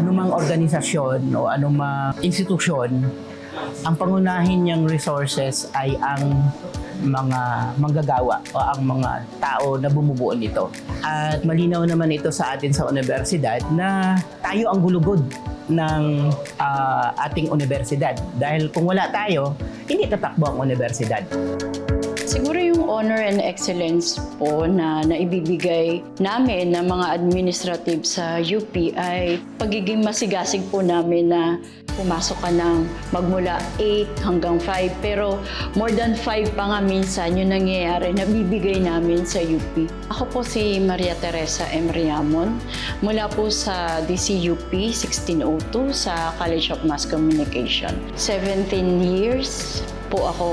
anumang organisasyon o anumang institusyon, ang pangunahin niyang resources ay ang mga manggagawa o ang mga tao na bumubuo nito. At malinaw naman ito sa atin sa universidad na tayo ang gulugod ng ah, ating universidad. Dahil kung wala tayo, hindi tatakbo ang universidad. Siguro honor and excellence po na naibibigay namin ng mga administrative sa UP ay pagiging masigasig po namin na pumasok ka ng magmula 8 hanggang 5 pero more than 5 pa nga minsan yung nangyayari na bibigay namin sa UP. Ako po si Maria Teresa M. Riamon mula po sa DCUP 1602 sa College of Mass Communication. 17 years po ako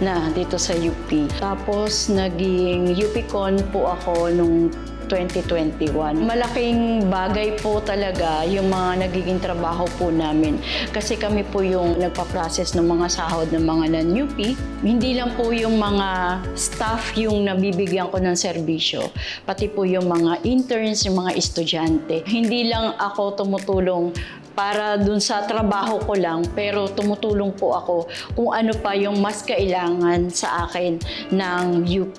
na dito sa UP. Tapos naging UPCon po ako nung 2021. Malaking bagay po talaga yung mga nagiging trabaho po namin. Kasi kami po yung nagpa-process ng mga sahod ng mga non-UP. Hindi lang po yung mga staff yung nabibigyan ko ng serbisyo. Pati po yung mga interns, yung mga estudyante. Hindi lang ako tumutulong para dun sa trabaho ko lang pero tumutulong po ako kung ano pa yung mas kailangan sa akin ng UP.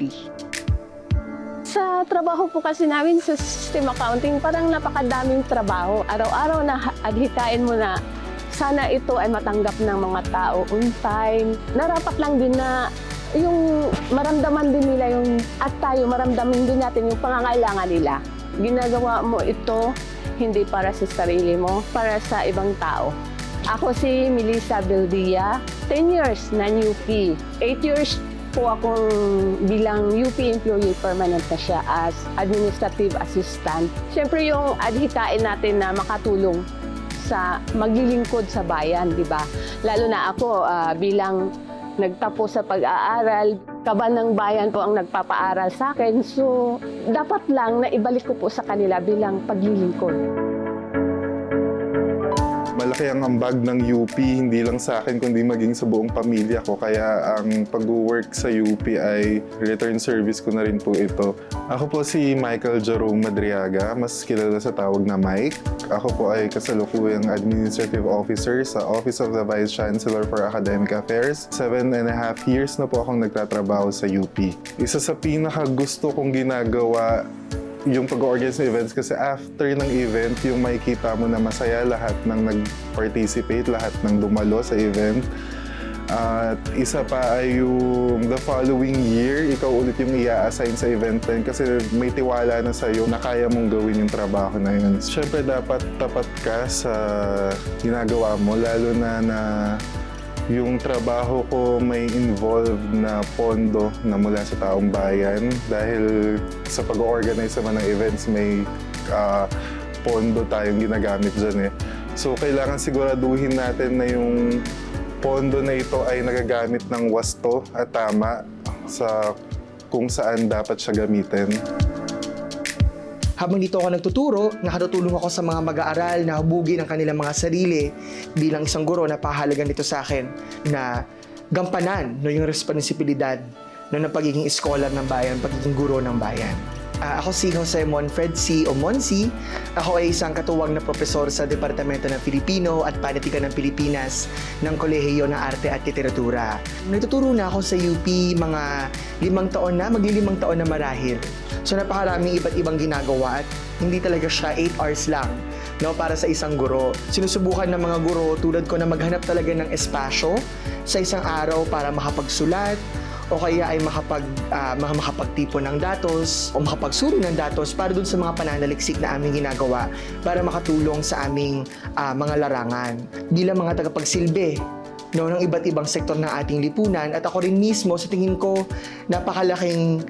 Sa trabaho po kasi namin sa system accounting, parang napakadaming trabaho. Araw-araw na adhikain mo na sana ito ay matanggap ng mga tao on time. Narapat lang din na yung maramdaman din nila yung at tayo maramdaman din natin yung pangangailangan nila. Ginagawa mo ito hindi para sa sarili mo, para sa ibang tao. Ako si Melissa Beldia, 10 years na UP. 8 years po akong bilang UP employee permanent na siya as administrative assistant. Siyempre yung adhikain natin na makatulong sa maglilingkod sa bayan, di ba? Lalo na ako ah, bilang nagtapos sa pag-aaral, kaban ng bayan po ang nagpapaaral sa akin. So, dapat lang na ibalik ko po sa kanila bilang paglilingkod. Malaki ang ambag ng UP, hindi lang sa akin kundi maging sa buong pamilya ko. Kaya ang pag-work sa UP ay return service ko na rin po ito. Ako po si Michael Jerome Madriaga, mas kilala sa tawag na Mike. Ako po ay kasalukuyang Administrative Officer sa Office of the Vice Chancellor for Academic Affairs. Seven and a half years na po akong nagtatrabaho sa UP. Isa sa pinaka gusto kong ginagawa yung pag-organize ng events kasi after ng event, yung makikita mo na masaya lahat ng nag-participate, lahat ng dumalo sa event. At isa pa ay yung the following year, ikaw ulit yung i-assign sa event din kasi may tiwala na sa'yo na kaya mong gawin yung trabaho na yun. Siyempre dapat tapat ka sa ginagawa mo, lalo na na yung trabaho ko may involved na pondo na mula sa taong bayan dahil sa pag-organize naman ng events may ah, pondo tayong ginagamit dyan eh. So kailangan siguraduhin natin na yung pondo na ito ay nagagamit ng wasto at tama sa kung saan dapat siya gamitin. Habang dito ako nagtuturo, nakatutulong ako sa mga mag-aaral na hubugin ang kanilang mga sarili bilang isang guro na pahalagan dito sa akin na gampanan no, yung responsibilidad no, ng pagiging scholar ng bayan, pagiging guro ng bayan. Ah, ako si Jose Monfred C. o Monsi. Ako ay isang katuwang na profesor sa Departamento ng Filipino at Panitikan ng Pilipinas ng Kolehiyo ng Arte at Literatura. Nagtuturo na ako sa UP mga limang taon na, maglilimang taon na marahil. So napakaraming iba't ibang ginagawa at hindi talaga siya 8 hours lang no, para sa isang guro. Sinusubukan ng mga guro tulad ko na maghanap talaga ng espasyo sa isang araw para makapagsulat, o kaya ay makapag, mga makapagtipon ng datos o makapagsuri ng datos para dun sa mga pananaliksik na aming ginagawa para makatulong sa aming ah, mga larangan. Bilang mga tagapagsilbi no, ng iba't ibang sektor ng ating lipunan at ako rin mismo sa tingin ko napakalaking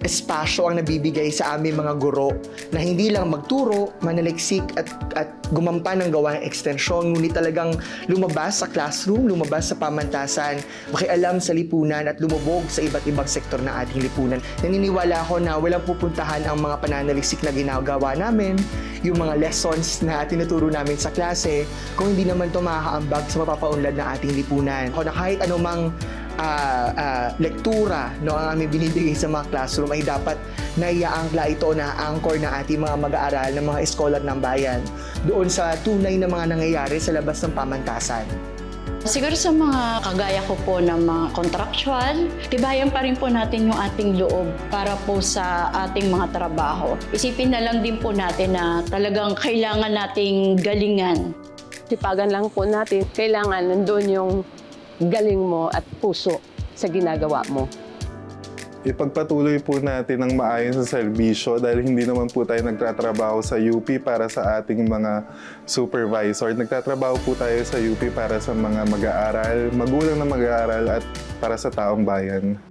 espasyo ang nabibigay sa aming mga guro na hindi lang magturo, manaliksik at, at gumampan ng gawa ng ekstensyon, ngunit talagang lumabas sa classroom, lumabas sa pamantasan, makialam sa lipunan at lumubog sa iba't ibang sektor ng ating lipunan. Naniniwala ako na walang pupuntahan ang mga pananaliksik na ginagawa namin, yung mga lessons na tinuturo namin sa klase, kung hindi naman ito makakaambag sa mapapaunlad ng ating lipunan. Ako na kahit anumang ah, ah, lektura no ang aming binibigay sa mga classroom ay dapat na iaangla ito na angkor ng ating mga mag-aaral ng mga eskolar ng bayan doon sa tunay na mga nangyayari sa labas ng pamantasan. Siguro sa mga kagaya ko po ng mga contractual, tibayan pa rin po natin yung ating loob para po sa ating mga trabaho. Isipin na lang din po natin na talagang kailangan nating galingan Sipagan lang po natin, kailangan nandun yung galing mo at puso sa ginagawa mo. Ipagpatuloy po natin ang maayon sa serbisyo dahil hindi naman po tayo nagtatrabaho sa UP para sa ating mga supervisor. Nagtatrabaho po tayo sa UP para sa mga mag-aaral, magulang na mag-aaral at para sa taong bayan.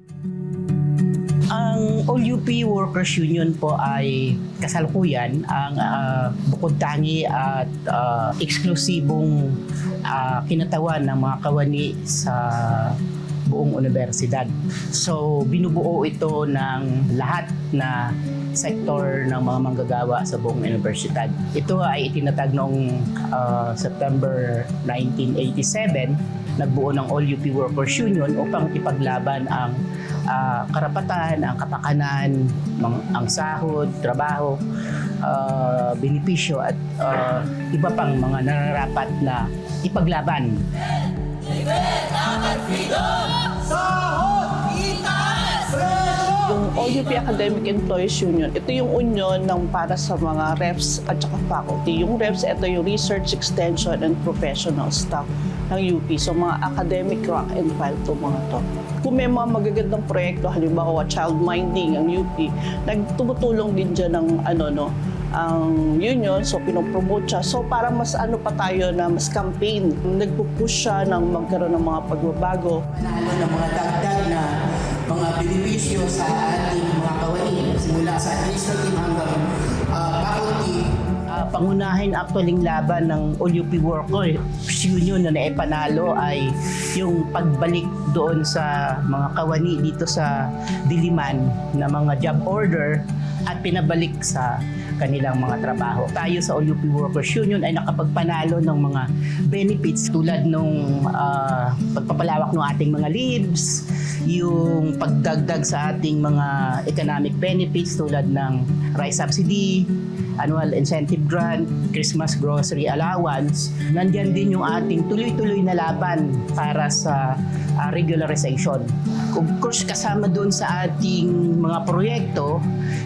All UP Workers Union po ay kasalukuyan ang ah, bukod tangi at ah, eksklusibong ah, kinatawan ng mga kawani sa buong universidad. So binubuo ito ng lahat na sektor ng mga manggagawa sa buong universidad. Ito ay itinatag noong ah, September 1987 nagbuo ng All UP Workers Union upang ipaglaban ang ah, karapatan, ang kapakanan, mang- ang sahod, trabaho, ah, benepisyo at ah, iba pang mga nararapat na ipaglaban. Yung OUP Academic Employees Union, ito yung union ng para sa mga refs at saka faculty. Yung refs, ito yung Research, Extension, and Professional Staff ng UP. So mga academic rank and file to mga to. Kung may mga magagandang proyekto, halimbawa child minding ang UP, nagtumutulong din dyan ng ano no, ang union, so pinopromote siya. So para mas ano pa tayo na mas campaign, nagpupush siya ng magkaroon ng mga pagbabago. Manalo ng mga benepisyo sa ating mga kawani simula sa administrative hanggang ah, faculty. Ah, pangunahin actualing laban ng UP Workers Union na naipanalo ay yung pagbalik doon sa mga kawani dito sa Diliman na mga job order at pinabalik sa kanilang mga trabaho. Tayo sa UP Workers Union ay nakapagpanalo ng mga benefits tulad nung ah, pagpapalawak ng ating mga leaves, yung pagdagdag sa ating mga economic benefits tulad ng rice subsidy, annual incentive grant, Christmas grocery allowance. Nandyan din yung ating tuloy-tuloy na laban para sa ah, regularization. Of course, kasama doon sa ating mga proyekto,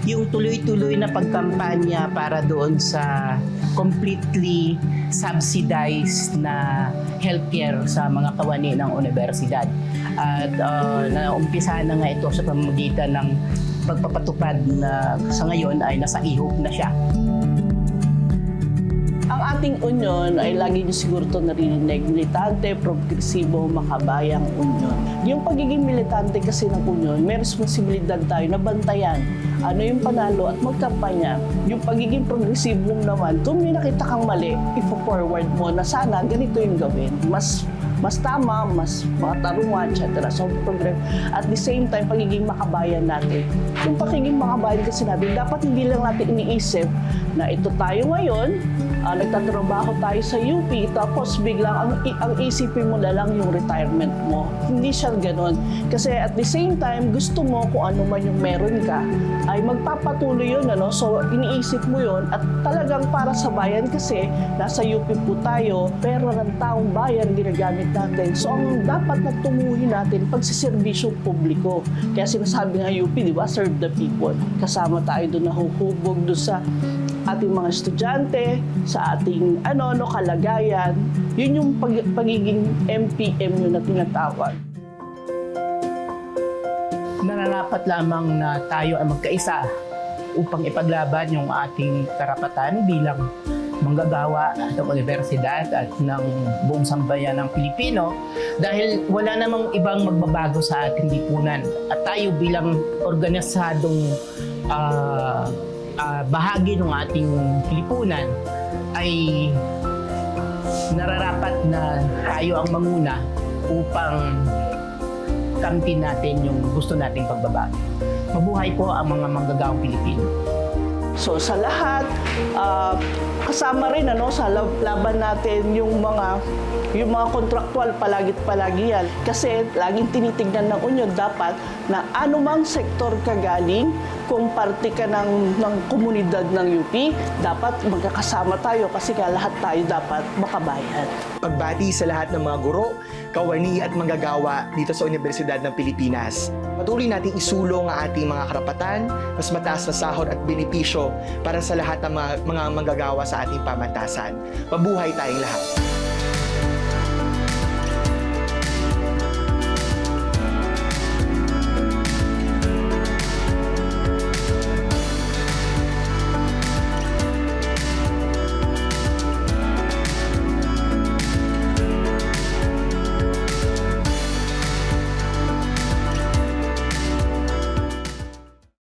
yung tuloy-tuloy na pagkampanya para doon sa completely subsidized na healthcare sa mga kawani ng universidad. At uh, naumpisa na nga ito sa pamamagitan ng pagpapatupad na sa ngayon ay nasa ihop na siya. Ang ating union ay lagi niyo siguro ito narinig, militante, progresibo, makabayang union. Yung pagiging militante kasi ng union, may responsibilidad tayo na bantayan ano yung panalo at magkampanya. Yung pagiging progresibo naman, kung may nakita kang mali, ipo-forward mo na sana ganito yung gawin. Mas mas tama, mas makatarungan, etc. So, program. At the same time, pagiging makabayan natin. Yung pagiging makabayan kasi natin, dapat hindi lang natin iniisip na ito tayo ngayon, ah, nagtatrabaho tayo sa UP, tapos biglang ang, ang isipin mo na lang yung retirement mo. Hindi siya ganun. Kasi at the same time, gusto mo kung ano man yung meron ka, ay magpapatuloy yun. Ano? So, iniisip mo yun at talagang para sa bayan kasi nasa UP po tayo, pero ng taong bayan ginagamit natin. So, ang dapat na tumuhin natin pagsiservisyo publiko. Kaya sinasabi nga UP, di ba, serve the people. Kasama tayo doon na huhubog doon sa ating mga estudyante, sa ating ano, no, kalagayan. Yun yung pag- pagiging MPM yun na tinatawag. nararapat lamang na tayo ay magkaisa upang ipaglaban yung ating karapatan bilang manggagawa ng universidad at ng buong sambayan ng Pilipino dahil wala namang ibang magbabago sa ating lipunan at tayo bilang organisadong ah, ah, bahagi ng ating lipunan ay nararapat na tayo ang manguna upang kamtin natin yung gusto nating pagbabago. Mabuhay po ang mga manggagawang Pilipino. So sa lahat, ah, kasama rin ano sa lab- laban natin yung mga yung mga kontraktual palagit palagi yan. Kasi laging tinitignan ng union dapat na anumang sektor ka galing, kung parte ka ng, ng komunidad ng UP, dapat magkakasama tayo kasi nga lahat tayo dapat makabayad. Pagbati sa lahat ng mga guro, kawani at manggagawa dito sa Universidad ng Pilipinas. Patuloy nating isulong ang ating mga karapatan, mas mataas na sahod at benepisyo para sa lahat ng mga, mga manggagawa sa ating pamantasan. Mabuhay tayong lahat.